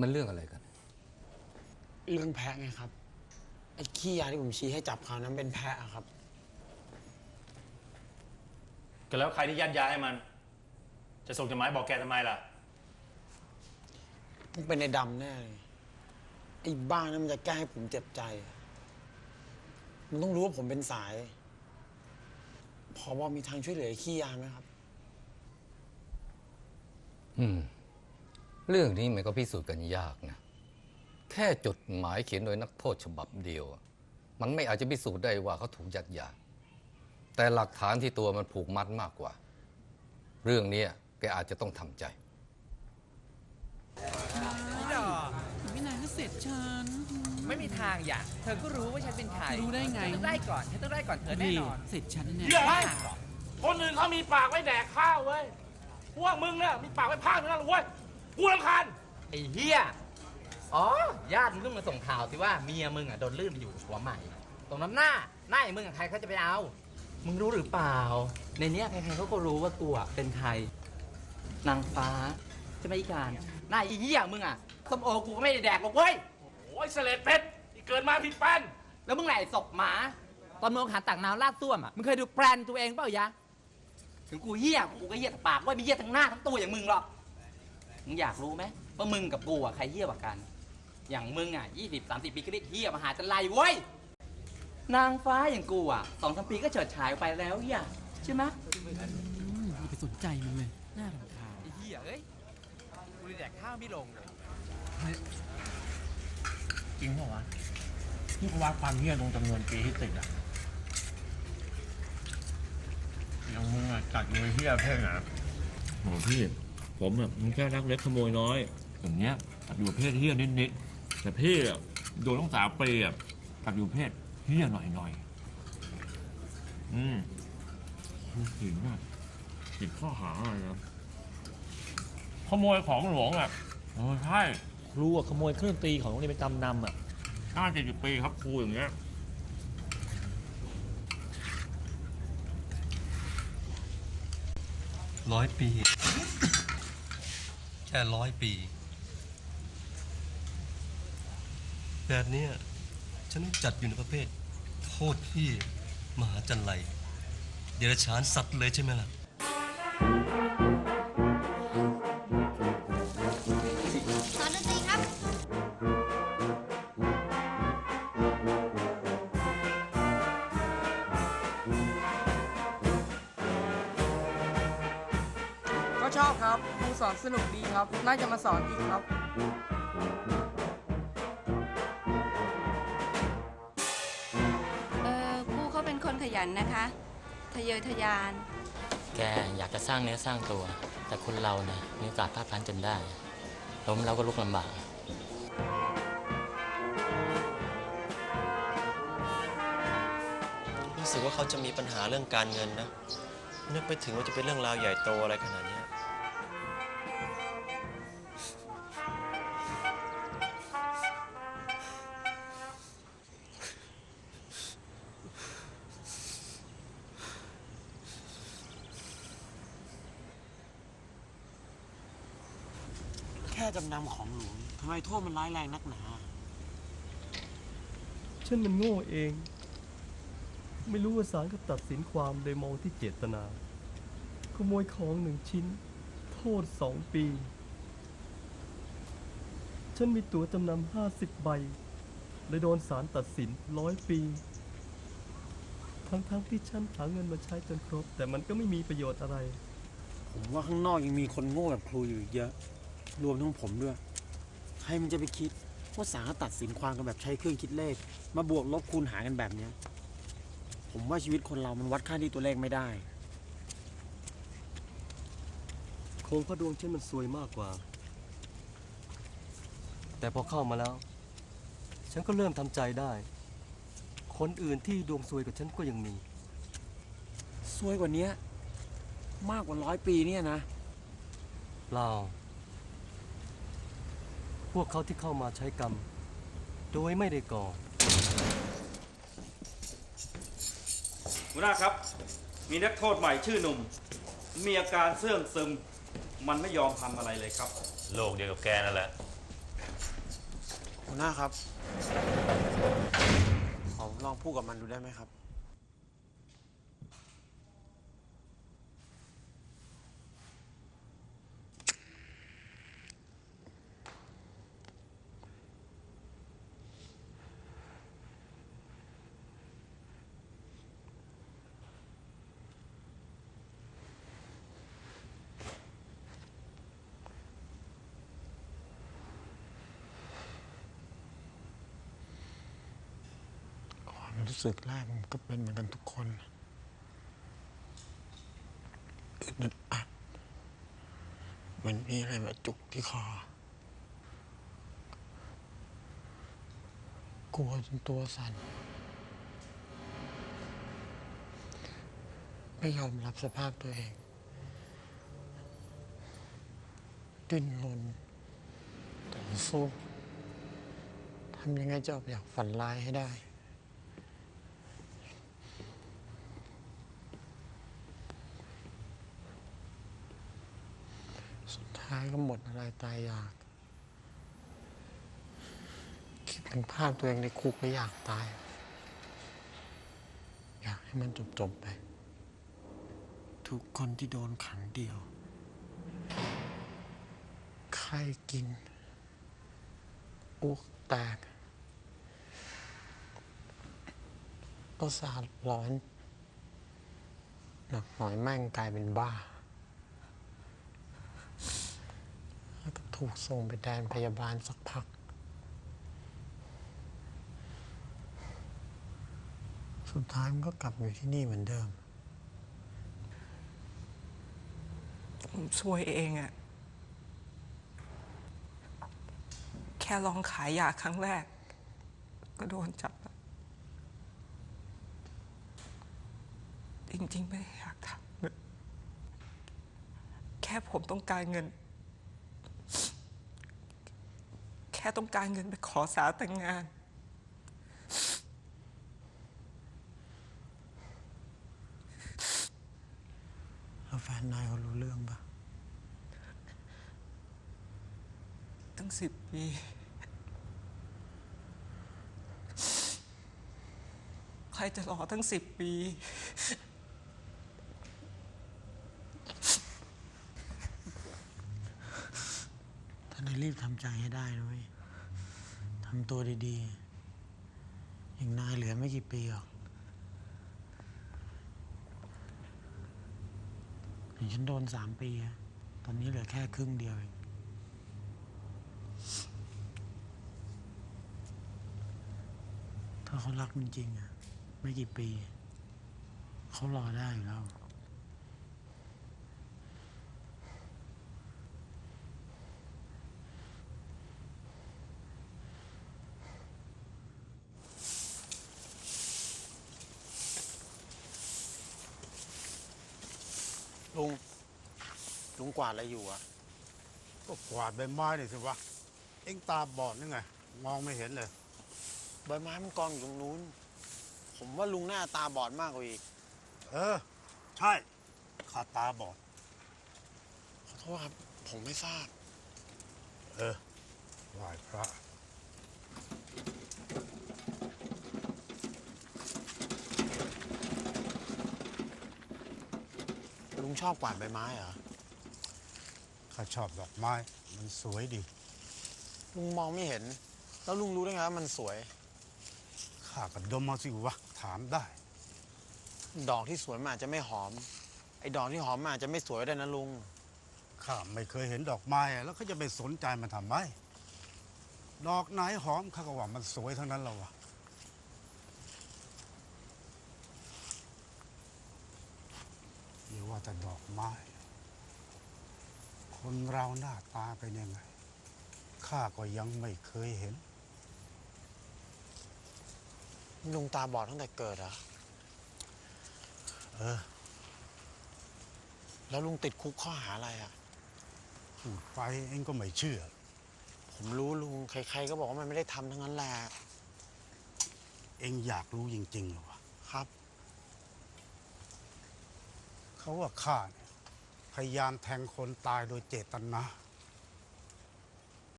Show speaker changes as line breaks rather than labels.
มันเรื่องอะไรกัน
เรื่องแพะไงครับ ไอ้ขี้ยาที่ผมชี้ให้จับคราวนั้นเป็นแพะอะครับ
ก็แล้วใครที่ยัดยาให้มัน จะส่งจดหมายบอกแกทำไมล่ะ
ต้องเป็นไอ้ดำแน่เลยไอ้บ้านั้นมันจะแกล้งให้ผมเจ็บใจ มันต้องรู้ว่าผมเป็นสาย พอว่ามีทางช่วยเหลือไอ้ขี้ยาไหมครับ
อืม เรื่องนี้มันก็พิสูจน์กันยากนะ แค่จดหมายเขียนโดยนักโทษฉบับเดียวอะมันไม่อาจจะพิสูจน์ได้ว่าเขาถูกยัดยา แต่หลักฐานที่ตัวมันผูกมัดมากกว่า เรื่องเนี้ยแกอาจจะต้องทำใจ
ไม่นานก็เสร็จฉัน
ไม่มีทางอย่าเธอก็รู้ว่าฉันเป็นใคร
รู้ได้ไง
ฉันต้องได้ก่อนฉันต้องได้ก่อนเธอแน่นอน
เสร็จฉันแน่
เดี๋ยวให้คนอื่นเขามีปากไว้แดกข้าวเว้ย พวกมึงเนี่ยมีปากไว้พากทั้งนั้นเลยเว้ย กูรำคาญ
ไอ้เฮียอ๋อ ญาติมึงเพิ่งมาส่งข่าวสิว่าเมียมึงอะโดนลื่นไปอยู่หัวใหม่ ตรงน้ำหน้า หน้าไอ้มึงอะใครเขาจะไปเอา มึงรู้หรือเปล่า ในเนี้ยใครๆเขาก็รู้ว่ากูอะเป็นใคร นางฟ้าใช่ไหมอีการ หน้าไอ้เฮียมึงอะส้มโอกูก็ไม่ได้แดกหรอกเว้ย
โอ้ยเสลดเป็ดที่เกิดมาผิดแป้น
แล้วมึงไหนศพหมา ตอนมึงเอาขาตักน้ำลาดส้วมอะ มึงเคยดูแปลนตัวเองเปล่ายะ ถึงกูเหี้ยกูก็เหี้ยแต่ปากเว่ามีเหี้ยทั้งหน้าทั้งตัวอย่างมึงหรอก มึงอยากรู้ไหมว่ามึงกับกูอะใครเหี้ยกว่ากัน อย่างมึงอะยี่สิบสามสิบปีก็ได้เหี้ยมหาจันไรเว้ย นางฟ้าอย่างกูอะสองสามปีก็เฉิดฉายไปแล้วอย่าใช่ไหม
อย่าไปสนใจมันเลยน่ารำคาญ
ไอ้เหี้ยเอ้ยกูเลยแดกข้าวไม่ลงเลย
จริงเหรอวะนี่เขาวัดความเฮี้ยตรงจำนวนปีที่ติดอะอย่างมึงอะจัดเลยเฮี้ยเพ่งอะ
โหพี่ ผมอะมันแค่รักเล็กขโมยน้อยอย่างเนี้ยตัดอยู่ประเภทเฮี้ยนิดๆแต่พี่อะโดนต้องสามปีอะตัดอยู่ประเภทเฮี้ยหน่อยๆอืมถึงอะติดข้อหาอะไรนะขโมยของหลวงอะเออใช่
ครูอะขโมยเครื่องดนตรีของโรงเรียนไปจำนำอะ
ห้าเจ็ดสิบปีครับครูอย่างเงี้ย
ร้อยปีแค่ร้อยปี แบบนี้ฉันจัดอยู่ในประเภทโทษที่มหาจันไรเดรัจฉานสัตว์เลยใช่ไหมล่ะ
ชอบครับครูสอนสนุกดีครับ น่าจะมาสอนอีกครับ
เออครูเขาเป็นคนขยันนะคะ ทะเยอทะยาน
แกอยากจะสร้างเนื้อสร้างตัว แต่คนเรานะมีโอกาสพลาดพลั้งจนได้ ล้มแล้วก็ลุกลำบาก
รู้สึกว่าเขาจะมีปัญหาเรื่องการเงินนะ นึกไปถึงว่าจะเป็นเรื่องราวใหญ่โตอะไรขนาดเนี้ย
จำนำของหลวงทำไมโทษมันร้ายแรงนักหนา
ฉันมันโง่เอง ไม่รู้ว่าศาลก็ตัดสินความโดยมองที่เจตนา ขโมยของหนึ่งชิ้น โทษสองปี ฉันมีตั๋วจำนำห้าสิบใบเลยโดนศาลตัดสินร้อยปี ทั้งๆที่ฉันหาเงินมาใช้จนครบ แต่มันก็ไม่มีประโยชน์อะไร
ผมว่าข้างนอกยังมีคนโง่แบบครูอยู่อีกเยอะ รวมทั้งผมด้วย ใครมันจะไปคิดว่าศาลตัดสินความกันแบบใช้เครื่องคิดเลข มาบวกลบคูณหารกันแบบเนี้ย ผมว่าชีวิตคนเรามันวัดค่าที่ตัวเลขไม่ได้
คงเพราะดวงฉันมันซวยมากกว่า แต่พอเข้ามาแล้ว ฉันก็เริ่มทำใจได้ คนอื่นที่ดวงซวยกว่าฉันก็ยังมี
ซวยกว่านี้มากกว่าร้อยปีเนี่ยนะ
เปล่า พวกเขาที่เข้ามาใช้กรรม โดยไม่ได้ก่อ
หัวหน้าครับ มีนักโทษใหม่ชื่อหนุ่ม มีอาการเสื่องซึม มันไม่ยอมทำอะไรเลยครับ
โลกเดียวกับแกนั่นแหละ
หัวหน้าครับ ขอลองพูดกับมันดูได้ไหมครับ รู้สึกแรกมันก็เป็นเหมือนกันทุกคนอึดอัดเหมันมีอะไรมาจุกที่คอกลัวจนตัวสั่นไม่ยอมรับสภาพตัวเอง ดิ้นรนต่อสู้ทำยังไงจะออกจากฝันร้ายให้ได้ สุด ท้ายก็หมดอะไรตายอยาก คิดถึงภาพตัวเองในคุกก็อยากตาย อยากให้มันจบๆไป ทุกคนที่โดนขังเดียวใครกินอ้วกแตกประสาทร้อนหนักหน่อยแม่งกลายเป็นบ้า แล้วก็ ถูกส่งไปแดนพยาบาลสักพัก สุดท้ายมันก็กลับอยู่ที่นี่เหมือนเดิม
ผมช่วยเองอะแค่ลองขายยาครั้งแรก ก็โดนจับ จริงๆ ไม่ได้อยากทำแค่ผมต้องการเงิน แค่ต้องการเงินไปขอสาวแต่งงาน
แล้วแฟนนายเขารู้เรื่องปะ
ตั้งสิบปีใครจะรอตั้งสิบปี
ท่านายรีบทำใจให้ได้นะเว้ยทำตัวดีๆ อย่างนายเหลือไม่กี่ปีหรอกอย่างฉันโดนสามปีอะตอนนี้เหลือแค่ครึ่งเดียวเองถ้าเขารักมันจริงอะไม่กี่ปี เขารอได้อยู่แล้ว ลุง ลุงกวาดอะไรอยู่อะ
ก็กวาดใบไม้นี่สิวะ เอ็งตาบอดนี่ไง มองไม่เห็นเลย
ใบไม้มันกองอยู่ตรงนู้น ผมว่าลุงหน้าตาบอดมากกว่าอีก
เออ ใช่ข้าตาบอด
ขอโทษครับ ผมไม่ทราบ
เออไหว้พระ
ลุงชอบกวาดใบไม้เหรอ
ข้าชอบดอกไม้ มันสวยดี
ลุงมองไม่เห็น แล้วลุงรู้ได้ไงว่ามันสวย
ข้าก็ดมเอาสิวะ ถามได้
ดอกที่สวยมันอาจจะไม่หอม ไอ้ดอกที่หอมมันอาจจะไม่สวยก็ได้นะลุง
ข้าไม่เคยเห็นดอกไม้อะแล้วเขาจะไปสนใจมันทำไม ดอกไหนหอมข้าก็ว่ามันสวยทั้งนั้นแล้ววะ อย่าว่าแต่ดอกไม้ คนเราหน้าตาเป็นยังไง ข้าก็ยังไม่เคยเห็น
ลุงตาบอดตั้งแต่เกิดเหรอะ
เออ
แล้วลุงติดคุกข้อหาอะไรอะ
พูดไปเองก็ไม่เชื่อ
ผมรู้ลุง ใครๆก็บอกว่ามันไม่ได้ทำทั้งนั้นแหละ
เองอยากรู้จริงๆเหรอวะ
ครับ
เขาว่าข้าเนี่ย พยายามแทงคนตายโดยเจตนา